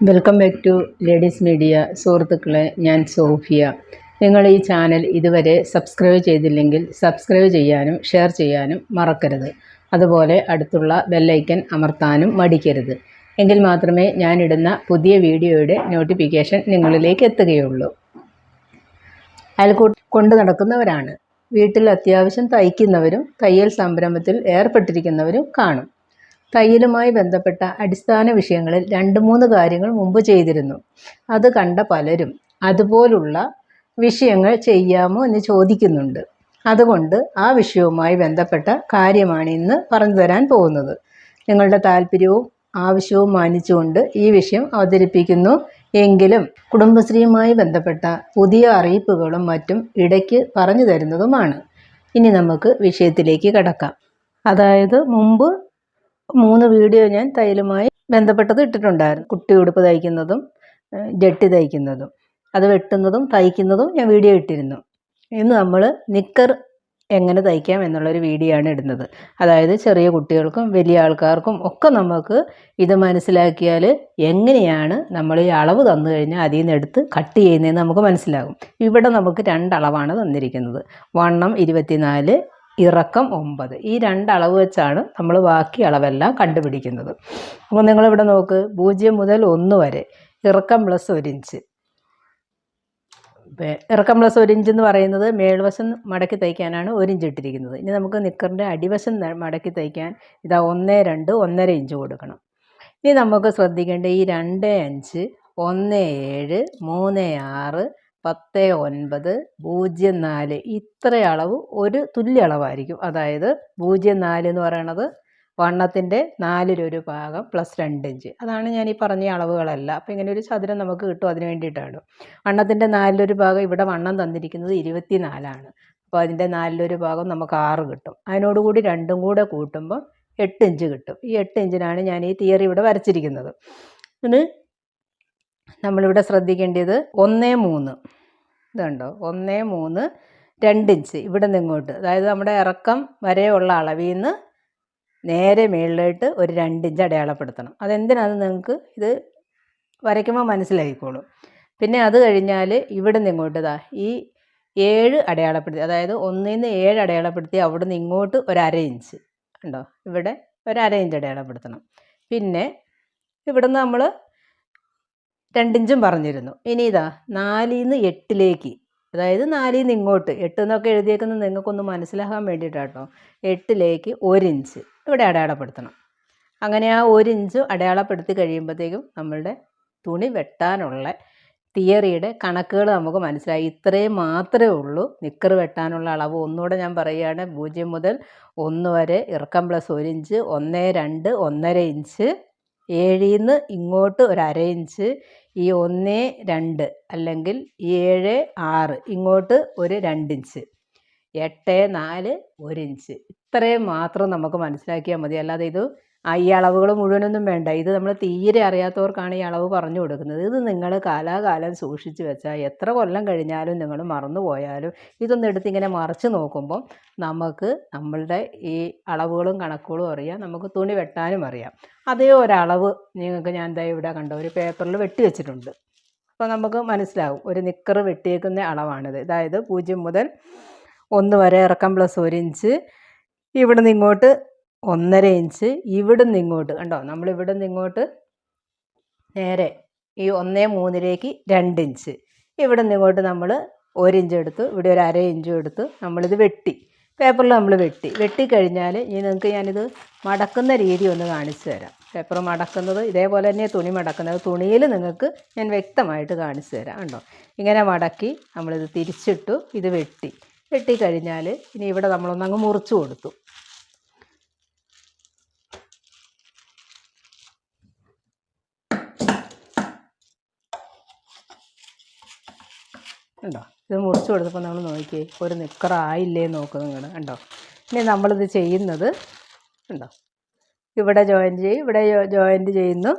Welcome back to ladies media. സുഹൃത്തുക്കളെ ഞാൻ Sophia. നിങ്ങൾ ഈ ചാനൽ ഇതുവരെ സബ്സ്ക്രൈബ് ചെയ്തില്ലെങ്കിൽ സബ്സ്ക്രൈബ് ചെയ്യാനും ഷെയർ ചെയ്യാനും മറക്കരുത്. അതുപോലെ അടുത്തുള്ള ബെല്ലൈക്കൻ അമർത്താനും മടിക്കരുത്. എങ്കിൽ മാത്രമേ ഞാനിടുന്ന പുതിയ വീഡിയോയുടെ നോട്ടിഫിക്കേഷൻ നിങ്ങളിലേക്ക് എത്തുകയുള്ളൂ. അയൽക്കൂട്ട് കൊണ്ടു നടക്കുന്നവരാണ്. വീട്ടിൽ അത്യാവശ്യം തയ്ക്കുന്നവരും തയ്യൽ സംരംഭത്തിൽ ഏർപ്പെട്ടിരിക്കുന്നവരും കാണും. തയ്യലുമായി ബന്ധപ്പെട്ട അടിസ്ഥാന വിഷയങ്ങളിൽ രണ്ട് മൂന്ന് കാര്യങ്ങൾ മുമ്പ് ചെയ്തിരുന്നു. അത് കണ്ട പലരും അതുപോലുള്ള വിഷയങ്ങൾ ചെയ്യാമോ എന്ന് ചോദിക്കുന്നുണ്ട്. അതുകൊണ്ട് ആ വിഷയവുമായി ബന്ധപ്പെട്ട കാര്യമാണ് ഇന്ന് പറഞ്ഞു തരാൻ പോകുന്നത്. നിങ്ങളുടെ താല്പര്യവും ആവശ്യവും മാനിച്ചുകൊണ്ട് ഈ വിഷയം അവതരിപ്പിക്കുന്നു. എങ്കിലും കുടുംബശ്രീയുമായി ബന്ധപ്പെട്ട പുതിയ അറിയിപ്പുകളും മറ്റും ഇടയ്ക്ക് പറഞ്ഞു തരുന്നതുമാണ്. ഇനി നമുക്ക് വിഷയത്തിലേക്ക് കടക്കാം. അതായത് മുമ്പ് മൂന്ന് വീഡിയോ ഞാൻ തയ്യലുമായി ബന്ധപ്പെട്ടത് ഇട്ടിട്ടുണ്ടായിരുന്നു. കുട്ടി ഉടുപ്പ് തയ്ക്കുന്നതും ജട്ടി തയ്ക്കുന്നതും അത് വെട്ടുന്നതും തയ്ക്കുന്നതും ഞാൻ വീഡിയോ ഇട്ടിരുന്നു. ഇന്ന് നമ്മൾ നിക്കർ എങ്ങനെ തയ്ക്കാം എന്നുള്ളൊരു വീഡിയോ ആണ് ഇടുന്നത്. അതായത് ചെറിയ കുട്ടികൾക്കും വലിയ ആൾക്കാർക്കും ഒക്കെ നമുക്ക് ഇത് മനസ്സിലാക്കിയാൽ എങ്ങനെയാണ് നമ്മൾ ഈ അളവ് തന്നു കഴിഞ്ഞാൽ അതിൽ നിന്ന് എടുത്ത് കട്ട് ചെയ്യുന്നതെന്ന് നമുക്ക് മനസ്സിലാകും. ഇവിടെ നമുക്ക് രണ്ടളവാണ് തന്നിരിക്കുന്നത്. വണ്ണം ഇരുപത്തിനാല് ഇറക്കം ഒമ്പത്. ഈ രണ്ട് അളവ് വെച്ചാണ് നമ്മൾ ബാക്കി അളവെല്ലാം കണ്ടുപിടിക്കുന്നത്. അപ്പോൾ നിങ്ങളിവിടെ നോക്ക് പൂജ്യം മുതൽ ഒന്ന് വരെ ഇറക്കം പ്ലസ് ഒരു ഇഞ്ച് ഇറക്കം പ്ലസ് ഒരു ഇഞ്ച് എന്ന് പറയുന്നത് മേൽവശം മടക്കി തയ്ക്കാനാണ് ഒരു ഇഞ്ച് ഇട്ടിരിക്കുന്നത്. ഇനി നമുക്ക് നിക്കറിന്റെ അടിവശം മടക്കി തയ്ക്കാൻ ഇതാ ഒന്ന് രണ്ട് ഒന്നര ഇഞ്ച് കൊടുക്കണം. ഇനി നമുക്ക് ശ്രദ്ധിക്കേണ്ട ഈ രണ്ട് അഞ്ച് ഒന്ന് ഏഴ് മൂന്ന് ആറ് പത്ത് ഒൻപത് പൂജ്യം നാല് ഇത്ര അളവ് ഒരു തുല്യ അളവായിരിക്കും അതായത് പൂജ്യം നാല് എന്ന് പറയണത് വണ്ണത്തിന്റെ നാലിലൊരു ഭാഗം പ്ലസ് രണ്ട് ഇഞ്ച് അതാണ് ഞാൻ ഈ പറഞ്ഞ അളവുകളല്ല. അപ്പോൾ ഇങ്ങനെ ഒരു ചതുരം നമുക്ക് കിട്ടും അതിന് വേണ്ടിയിട്ടാണ്. വണ്ണത്തിന്റെ നാലിലൊരു ഭാഗം ഇവിടെ വണ്ണം തന്നിരിക്കുന്നത് ഇരുപത്തി നാലാണ് അപ്പോൾ അതിന്റെ നാലിലൊരു ഭാഗം നമുക്ക് ആറ് കിട്ടും. അതിനോടുകൂടി രണ്ടും കൂടെ കൂട്ടുമ്പോൾ എട്ട് ഇഞ്ച് കിട്ടും. ഈ എട്ട് ഇഞ്ചിനാണ് ഞാൻ ഈ തിയറി ഇവിടെ വരച്ചിരിക്കുന്നത്. ഇത് നമ്മളിവിടെ ശ്രദ്ധിക്കേണ്ടത് ഒന്ന് മൂന്ന്. ഇതുണ്ടോ? ഒന്ന് മൂന്ന് രണ്ട് ഇഞ്ച്. ഇവിടെ നിന്ന് ഇങ്ങോട്ട്. അതായത് നമ്മുടെ ഇറക്കം വരെയുള്ള അളവിൽ നിന്ന് നേരെ മുകളിലോട്ട് ഒരു രണ്ട് ഇഞ്ച് അടയാളപ്പെടുത്തണം. അതെന്തിനാണെന്ന് നിങ്ങൾക്ക് ഇത് വരയ്ക്കുമ്പോൾ മനസ്സിലായിക്കോളും. പിന്നെ അത് കഴിഞ്ഞാൽ ഇവിടെ നിന്ന് ഇങ്ങോട്ട് ഇതാ ഈ ഏഴ് അടയാളപ്പെടുത്തി അതായത് ഒന്നിൽ നിന്ന് ഏഴ് അടയാളപ്പെടുത്തി അവിടെ നിന്ന് ഇങ്ങോട്ട് ഒരു അര ഇഞ്ച്. ഉണ്ടോ ഇവിടെ ഒരു അര ഇഞ്ച് അടയാളപ്പെടുത്തണം. പിന്നെ ഇവിടുന്ന് നമ്മൾ രണ്ടിഞ്ചും പറഞ്ഞിരുന്നു. ഇനി ഇതാ നാലിൽ നിന്ന് എട്ടിലേക്ക് അതായത് നാലിൽ നിന്ന് ഇങ്ങോട്ട് എട്ട് എന്നൊക്കെ എഴുതിയേക്കുന്നത് നിങ്ങൾക്കൊന്ന് മനസ്സിലാക്കാൻ വേണ്ടിയിട്ടാട്ടോ. എട്ടിലേക്ക് ഒരിഞ്ച് ഇവിടെ അടയാളപ്പെടുത്തണം. അങ്ങനെ ആ ഒരിഞ്ച് അടയാളപ്പെടുത്തി കഴിയുമ്പോഴത്തേക്കും നമ്മളുടെ തുണി വെട്ടാനുള്ള തിയറിയുടെ കണക്കുകൾ നമുക്ക് മനസ്സിലായി. ഇത്രയും മാത്രമേ ഉള്ളൂ. നിക്കർ വെട്ടാനുള്ള അളവ് ഒന്നുകൂടെ ഞാൻ പറയുകയാണ്. പൂജ്യം മുതൽ ഒന്ന് വരെ ഇറക്കം പ്ലസ് ഒരു ഇഞ്ച് ഒന്ന് രണ്ട് ഒന്നര ഇഞ്ച് ഏഴിൽ നിന്ന് ഇങ്ങോട്ട് ഒരു അര ഇഞ്ച് ഈ ഒന്ന് രണ്ട് അല്ലെങ്കിൽ ഏഴ് ആറ് ഇങ്ങോട്ട് ഒരു രണ്ട് ഇഞ്ച് എട്ട് നാല് ഒരു ഇഞ്ച്. ഇത്രയും മാത്രം നമുക്ക് മനസ്സിലാക്കിയാൽ മതി. അല്ലാതെ ഇത് ആ ഈ അളവുകൾ മുഴുവനൊന്നും വേണ്ട. ഇത് നമ്മൾ തീരെ അറിയാത്തവർക്കാണ് ഈ അളവ് പറഞ്ഞു കൊടുക്കുന്നത്. ഇത് നിങ്ങൾ കാലാകാലം സൂക്ഷിച്ച് വെച്ചാൽ എത്ര കൊല്ലം കഴിഞ്ഞാലും നിങ്ങൾ മറന്നു പോയാലും ഇതൊന്നും എടുത്ത് ഇങ്ങനെ മറിച്ച് നോക്കുമ്പം നമുക്ക് നമ്മളുടെ ഈ അളവുകളും കണക്കുകളും അറിയാം. നമുക്ക് തുണി വെട്ടാനും അറിയാം. അതേ ഒരളവ് നിങ്ങൾക്ക് ഞാൻ എന്താ ഇവിടെ കണ്ട ഒരു പേപ്പറിൽ വെട്ടി വെച്ചിട്ടുണ്ട്. അപ്പോൾ നമുക്ക് മനസ്സിലാവും ഒരു നിക്കർ വെട്ടിയേക്കുന്ന അളവാണിത്. അതായത് പൂജ്യം മുതൽ ഒന്ന് വരെ ഇറക്കം പ്ലസ് ഒരു ഇഞ്ച്. ഇവിടെ ഇങ്ങോട്ട് ഒന്നര ഇഞ്ച് ഇവിടുന്ന് ഇങ്ങോട്ട് കണ്ടോ? നമ്മൾ ഇവിടെ നിന്ന് ഇങ്ങോട്ട് നേരെ ഈ ഒന്നേ മൂന്നിലേക്ക് രണ്ട് ഇഞ്ച്. ഇവിടെ നിന്ന് ഇങ്ങോട്ട് നമ്മൾ ഒരു ഇഞ്ച് എടുത്തു. ഇവിടെ ഒരു അര ഇഞ്ചും എടുത്തു. നമ്മളിത് വെട്ടി. പേപ്പറിൽ നമ്മൾ വെട്ടി. വെട്ടിക്കഴിഞ്ഞാൽ ഇനി നിങ്ങൾക്ക് ഞാനിത് മടക്കുന്ന രീതി ഒന്ന് കാണിച്ചു തരാം. പേപ്പർ മടക്കുന്നത് ഇതേപോലെ തന്നെ തുണി മടക്കുന്നത്. തുണിയിൽ നിങ്ങൾക്ക് ഞാൻ വ്യക്തമായിട്ട് കാണിച്ചു തരാം കണ്ടോ? ഇങ്ങനെ മടക്കി നമ്മളിത് തിരിച്ചിട്ടു ഇത് വെട്ടി. വെട്ടിക്കഴിഞ്ഞാൽ ഇനി ഇവിടെ നമ്മളൊന്നങ്ങ് മുറിച്ചു കൊടുത്തു. കണ്ടോ? ഇത് മുറിച്ച് കൊടുത്തപ്പോൾ നമ്മൾ നോക്കി ഒരു നിക്കറായില്ലേ നോക്കുന്നു നിങ്ങൾ കണ്ടോ? ഇനി നമ്മളിത് ചെയ്യുന്നത് കണ്ടോ? ഇവിടെ ജോയിന്റ് ചെയ്യും ഇവിടെ ജോയിന്റ് ചെയ്യുന്നു.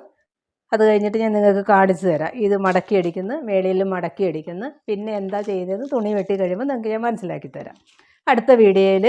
അത് കഴിഞ്ഞിട്ട് ഞാൻ നിങ്ങൾക്ക് കാണിച്ചു തരാം. ഇത് മടക്കി അടിക്കുന്നു മേളിയിൽ മടക്കി അടിക്കുന്നു. പിന്നെ എന്താ ചെയ്യുന്നത് തുണി വെട്ടി കഴിയുമ്പോൾ നിങ്ങൾക്ക് ഞാൻ മനസ്സിലാക്കി തരാം. അടുത്ത വീഡിയോയിൽ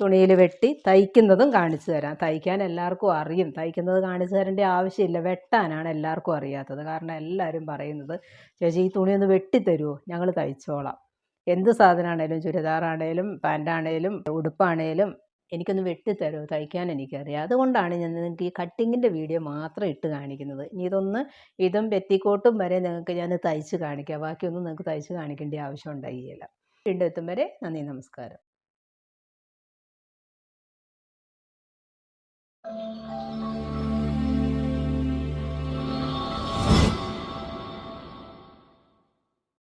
തുണിയിൽ വെട്ടി തയ്ക്കുന്നതും കാണിച്ചു തരാം. തയ്ക്കാൻ എല്ലാവർക്കും അറിയും. തയ്ക്കുന്നത് കാണിച്ചു തരേണ്ട ആവശ്യമില്ല. വെട്ടാനാണ് എല്ലാവർക്കും അറിയാത്തത്. കാരണം എല്ലാവരും പറയുന്നത് ചേച്ചി ഈ തുണി ഒന്ന് വെട്ടിത്തരുമോ ഞങ്ങൾ തയ്ച്ചോളാം. എന്ത് സാധനമാണേലും ചുരിദാറാണേലും പാന്റാണേലും ഉടുപ്പാണേലും എനിക്കൊന്ന് വെട്ടിത്തരുമോ തയ്ക്കാൻ എനിക്കറിയാം. അതുകൊണ്ടാണ് ഞാൻ നിങ്ങൾക്ക് ഈ കട്ടിങ്ങിന്റെ വീഡിയോ മാത്രം ഇട്ട് കാണിക്കുന്നത്. ഇനി ഇതൊന്ന് ഇതും പെറ്റിക്കോട്ടും വരെ നിങ്ങൾക്ക് ഞാൻ തയ്ച്ച് കാണിക്കാം. ബാക്കിയൊന്നും നിങ്ങൾക്ക് തയ്ച്ച് കാണിക്കേണ്ട ആവശ്യം ഉണ്ടായില്ല. വീണ്ടും എത്തും വരെ നന്ദി നമസ്കാരം. Música